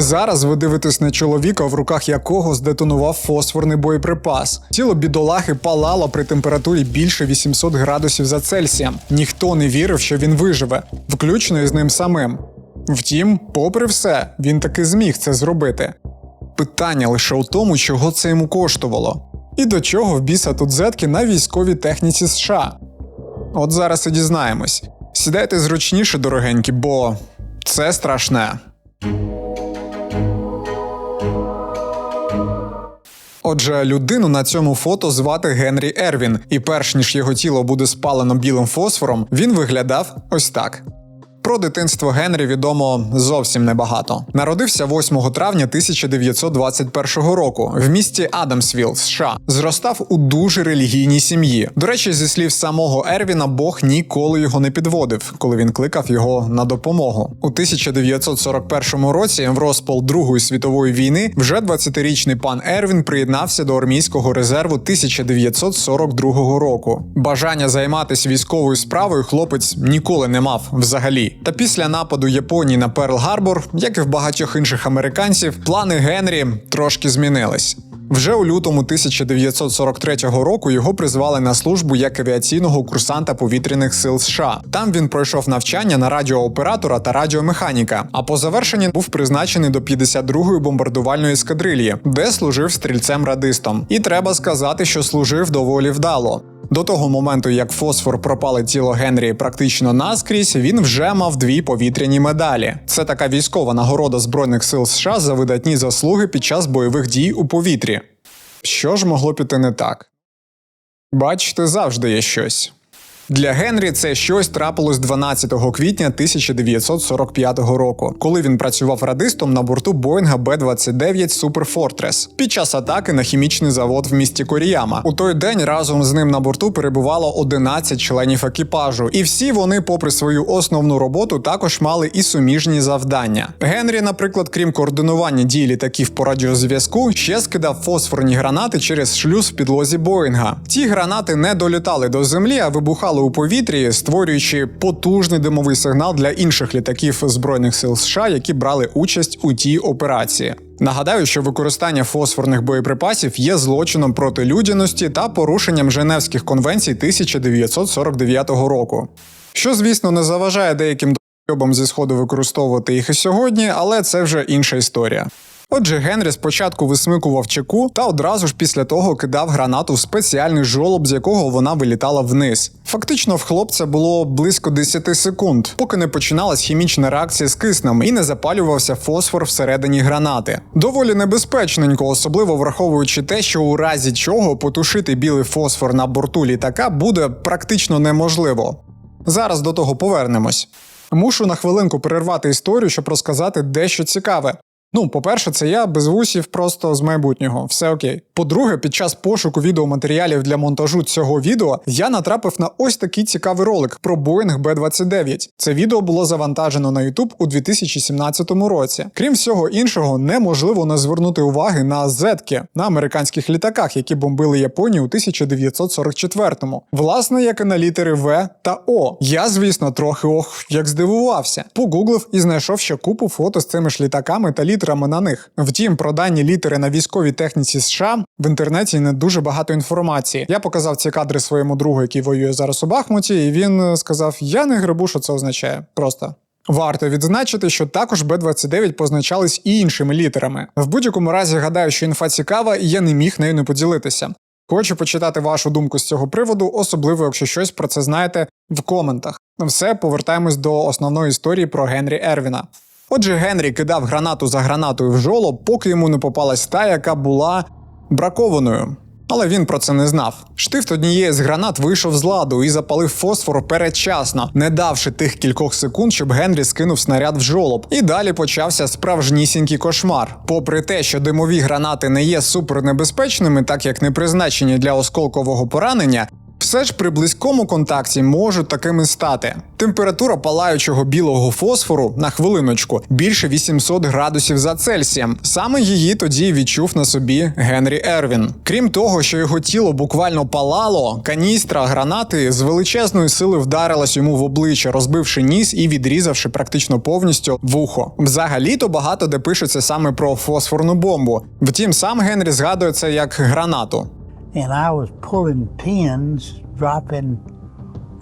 Зараз ви дивитесь на чоловіка, в руках якого здетонував фосфорний боєприпас. Тіло бідолахи палало при температурі більше 800 градусів за Цельсієм. Ніхто не вірив, що він виживе, включно із ним самим. Втім, попри все, він таки зміг це зробити. Питання лише у тому, чого це йому коштувало. І до чого в біса тут зетки на військовій техніці США. От зараз і дізнаємось. Сідайте зручніше, дорогенькі, бо це страшне. Отже, людину на цьому фото звати Генрі Ервін, і перш ніж його тіло буде спалено білим фосфором, він виглядав ось так. Про дитинство Генрі відомо зовсім небагато. Народився 8 травня 1921 року в місті Адамсвіл, США. Зростав у дуже релігійній сім'ї. До речі, зі слів самого Ервіна, Бог ніколи його не підводив, коли він кликав його на допомогу. У 1941 році, в розпал Другої світової війни, вже 20-річний пан Ервін приєднався до армійського резерву 1942 року. Бажання займатися військовою справою хлопець ніколи не мав взагалі. Та після нападу Японії на Перл Гарбор, як і в багатьох інших американців, плани Генрі трошки змінились. Вже у лютому 1943 року його призвали на службу як авіаційного курсанта повітряних сил США. Там він пройшов навчання на радіооператора та радіомеханіка. А по завершенні був призначений до 52-ї бомбардувальної ескадрильї, де служив стрільцем-радистом. І треба сказати, що служив доволі вдало. До того моменту, як фосфор пропали тіло Генрі практично наскрізь, він вже мав дві повітряні медалі. Це така військова нагорода Збройних сил США за видатні заслуги під час бойових дій у повітрі. Що ж могло піти не так? Бачите, завжди є щось. Для Генрі це щось трапилось 12 квітня 1945 року, коли він працював радистом на борту Боїнга Б-29 Super Fortress під час атаки на хімічний завод в місті Коріяма. У той день разом з ним на борту перебувало 11 членів екіпажу, і всі вони, попри свою основну роботу, також мали і суміжні завдання. Генрі, наприклад, крім координування дій літаків по радіозв'язку, ще скидав фосфорні гранати через шлюз в підлозі Боїнга. Ті гранати не долітали до землі, а вибухали у повітрі, створюючи потужний димовий сигнал для інших літаків збройних сил США, які брали участь у тій операції. Нагадаю, що використання фосфорних боєприпасів є злочином проти людяності та порушенням Женевських конвенцій 1949 року. Що, звісно, не заважає деяким добам зі сходу використовувати їх і сьогодні, але це вже інша історія. Отже, Генрі спочатку висмикував чеку та одразу ж після того кидав гранату в спеціальний жолоб, з якого вона вилітала вниз. Фактично, в хлопця було близько 10 секунд, поки не починалась хімічна реакція з киснем і не запалювався фосфор всередині гранати. Доволі небезпечненько, особливо враховуючи те, що у разі чого потушити білий фосфор на борту літака буде практично неможливо. Зараз до того повернемось. Мушу на хвилинку перервати історію, щоб розказати дещо цікаве. Ну, по-перше, це я без вусів просто з майбутнього, все окей. По-друге, під час пошуку відеоматеріалів для монтажу цього відео я натрапив на ось такий цікавий ролик про Boeing B-29. Це відео було завантажено на YouTube у 2017 році. Крім всього іншого, неможливо не звернути уваги на зетки на американських літаках, які бомбили Японію у 1944-му. Власне, як і на літери В та О. Я, звісно, трохи ох, як здивувався. Погуглив і знайшов ще купу фото з цими ж літаками та літерами на них. Втім, про дані літери на військовій техніці США в інтернеті не дуже багато інформації. Я показав ці кадри своєму другу, який воює зараз у Бахмуті, і він е, сказав: Я не грибу, що це означає. Просто. Варто відзначити, що також Б-29 позначались і іншими літерами. В будь-якому разі гадаю, що інфа цікава, і я не міг нею не поділитися. Хочу почитати вашу думку з цього приводу, особливо якщо щось про це знаєте в коментах. Все, повертаємось до основної історії про Генрі Ервіна. Отже, Генрі кидав гранату за гранатою в жолоб, поки йому не попалась та, яка була бракованою. Але він про це не знав. Штифт однієї з гранат вийшов з ладу і запалив фосфор передчасно, не давши тих кількох секунд, щоб Генрі скинув снаряд в жолоб. І далі почався справжнісінький кошмар. Попри те, що димові гранати не є супернебезпечними, так як не призначені для осколкового поранення. Все ж при близькому контакті можуть такими стати. Температура палаючого білого фосфору на хвилиночку більше 800 градусів за Цельсієм. Саме її тоді відчув на собі Генрі Ервін. Крім того, що його тіло буквально палало, каністра гранати з величезної сили вдарилась йому в обличчя, розбивши ніс і відрізавши практично повністю вухо. Взагалі-то багато де пишеться саме про фосфорну бомбу. Втім, сам Генрі згадує це як гранату. And I was pulling pins, dropping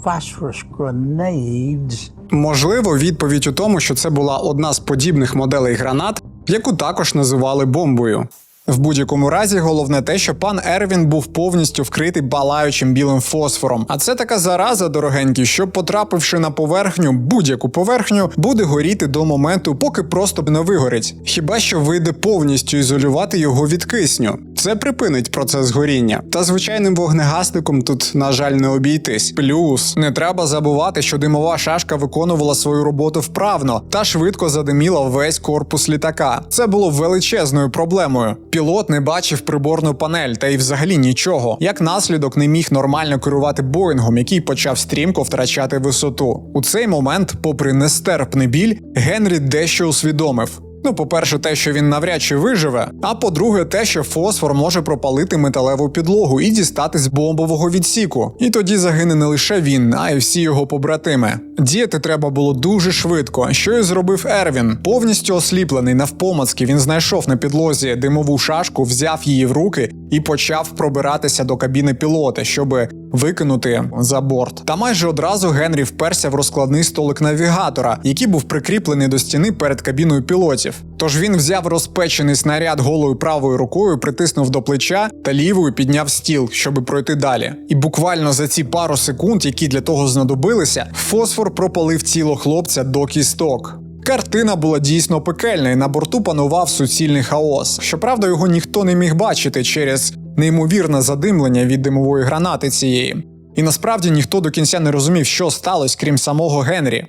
phosphorus grenades. Можливо, відповідь у тому, що це була одна з подібних моделей гранат, яку також називали бомбою. В будь-якому разі головне те, що пан Ервін був повністю вкритий балаючим білим фосфором. А це така зараза, дорогенькі, що потрапивши на поверхню, будь-яку поверхню, буде горіти до моменту, поки просто не вигорить. Хіба що вийде повністю ізолювати його від кисню. Це припинить процес горіння. Та звичайним вогнегасником тут, на жаль, не обійтись. Плюс не треба забувати, що димова шашка виконувала свою роботу вправно та швидко задиміла весь корпус літака. Це було величезною проблемою. Пілот не бачив приборну панель та й взагалі нічого. Як наслідок не міг нормально керувати Боїнгом, який почав стрімко втрачати висоту. У цей момент, попри нестерпний біль, Генрі дещо усвідомив. Ну, по-перше, те, що він навряд чи виживе. А по-друге, те, що фосфор може пропалити металеву підлогу і дістати з бомбового відсіку. І тоді загине не лише він, а й всі його побратими. Діяти треба було дуже швидко. Що і зробив Ервін. Повністю осліплений навпомацки, він знайшов на підлозі димову шашку, взяв її в руки і почав пробиратися до кабіни пілота, щоби викинути за борт. Та майже одразу Генрі вперся в розкладний столик навігатора, який був прикріплений до стіни перед кабіною пілотів. Тож він взяв розпечений снаряд голою правою рукою, притиснув до плеча та лівою підняв стіл, щоби пройти далі. І буквально за ці пару секунд, які для того знадобилися, фосфор пропалив тіло хлопця до кісток. Картина була дійсно пекельна, і на борту панував суцільний хаос. Щоправда, його ніхто не міг бачити через неймовірне задимлення від димової гранати цієї. І насправді ніхто до кінця не розумів, що сталося, крім самого Генрі,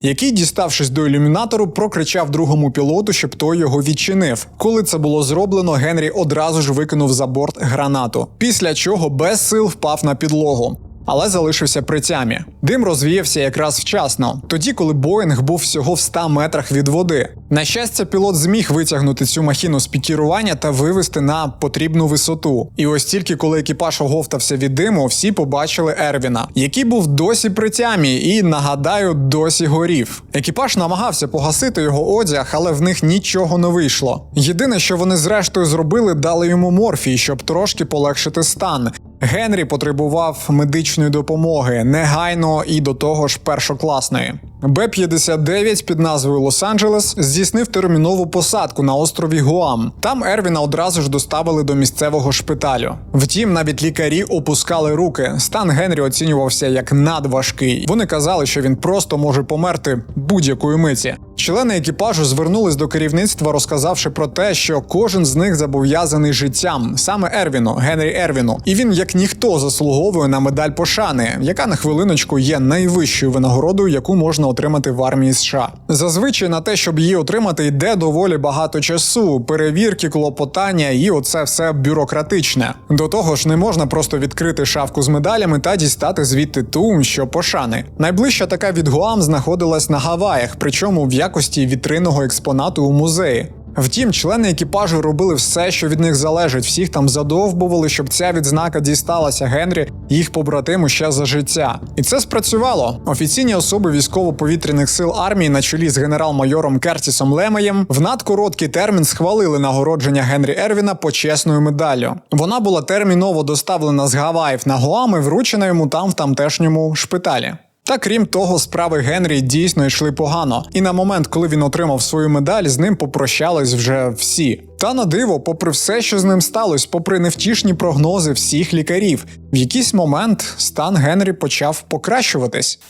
який, діставшись до ілюмінатору, прокричав другому пілоту, щоб той його відчинив. Коли це було зроблено, Генрі одразу ж викинув за борт гранату, після чого без сил впав на підлогу. Але залишився при тямі. Дим розвіявся якраз вчасно, тоді, коли Боїнг був всього в 100 метрах від води. На щастя, пілот зміг витягнути цю махіну з пікірування та вивести на потрібну висоту. І ось тільки коли екіпаж оговтався від диму, всі побачили Ервіна, який був досі при тямі і, нагадаю, досі горів. Екіпаж намагався погасити його одяг, але в них нічого не вийшло. Єдине, що вони зрештою зробили, дали йому морфій, щоб трошки полегшити стан. Генрі потребував медичної допомоги негайно і до того ж першокласної. Б-59 під назвою Лос-Анджелес здійснив термінову посадку на острові Гуам. Там Ервіна одразу ж доставили до місцевого шпиталю. Втім, навіть лікарі опускали руки. Стан Генрі оцінювався як надважкий. Вони казали, що він просто може померти будь-якої миті. Члени екіпажу звернулись до керівництва, розказавши про те, що кожен з них зобов'язаний життям, саме Ервіну, Генрі Ервіну, і він як ніхто заслуговує на медаль пошани, яка на хвилиночку є найвищою винагородою, яку можна отримати в армії США. Зазвичай на те, щоб її отримати, йде доволі багато часу, перевірки, клопотання і оце все бюрократичне. До того ж, не можна просто відкрити шафку з медалями та дістати звідти ту, що пошани. Найближча така від Гуам знаходилась на Гаваях, причому в якості вітринного експонату у музеї. Втім, члени екіпажу робили все, що від них залежить. Всіх там задовбували, щоб ця відзнака дісталася Генрі їх побратиму ще за життя. І це спрацювало. Офіційні особи військово-повітряних сил армії на чолі з генерал-майором Кертісом Лемеєм в надкороткий термін схвалили нагородження Генрі Ервіна почесною медаллю. Вона була терміново доставлена з Гаваїв на Гуам вручена йому там в тамтешньому шпиталі. Та крім того, справи Генрі дійсно йшли погано, і на момент, коли він отримав свою медаль, з ним попрощались вже всі. Та на диво, попри все, що з ним сталося, попри невтішні прогнози всіх лікарів, в якийсь момент стан Генрі почав покращуватись.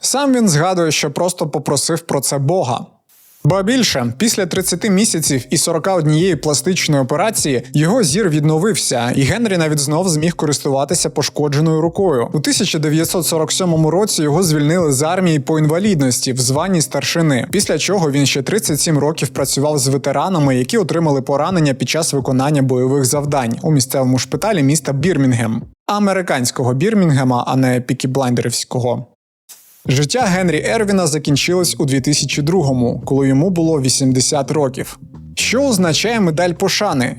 Сам він згадує, що просто попросив про це Бога. Ба більше, після 30 місяців і 41 пластичної операції його зір відновився, і Генрі навіть знов зміг користуватися пошкодженою рукою. У 1947 році його звільнили з армії по інвалідності в званні старшини. Після чого він ще 37 років працював з ветеранами, які отримали поранення під час виконання бойових завдань у місцевому шпиталі міста Бірмінгем. американського Бірмінгема, а не пікіблайндерівського. Життя Генрі Ервіна закінчилось у 2002-му, коли йому було 80 років. Що означає медаль пошани?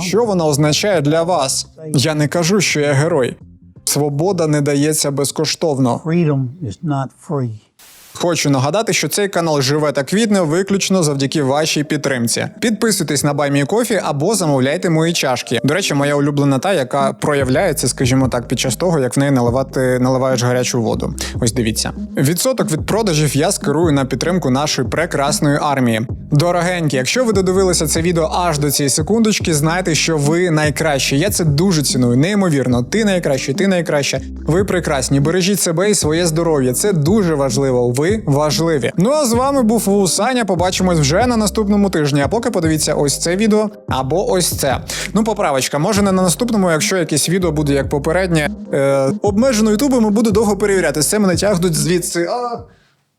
Що вона означає для вас? Я не кажу, що я герой. Свобода не дається безкоштовно. Хочу нагадати, що цей канал живе та квітне виключно завдяки вашій підтримці. Підписуйтесь на BuyMeCoffee або замовляйте мої чашки. До речі, моя улюблена та, яка проявляється, скажімо так, під час того, як в неї наливати наливаєш гарячу воду. Ось дивіться. Відсоток від продажів я скерую на підтримку нашої прекрасної армії. Дорогенькі, якщо ви додивилися це відео аж до цієї секундочки, знайте, що ви найкращі. Я це дуже ціную, неймовірно. Ти найкращий, ти найкраща. Ви прекрасні. Бережіть себе і своє здоров'я. Це дуже важливо. Ви важливі. Ну а з вами був Ву Саня. Побачимось вже на наступному тижні. А поки подивіться ось це відео або ось це. Ну, поправочка, може не на наступному, якщо якесь відео буде як попереднє. Е, обмежено ютубом і буду довго перевіряти. Це мене тягнуть звідси. А...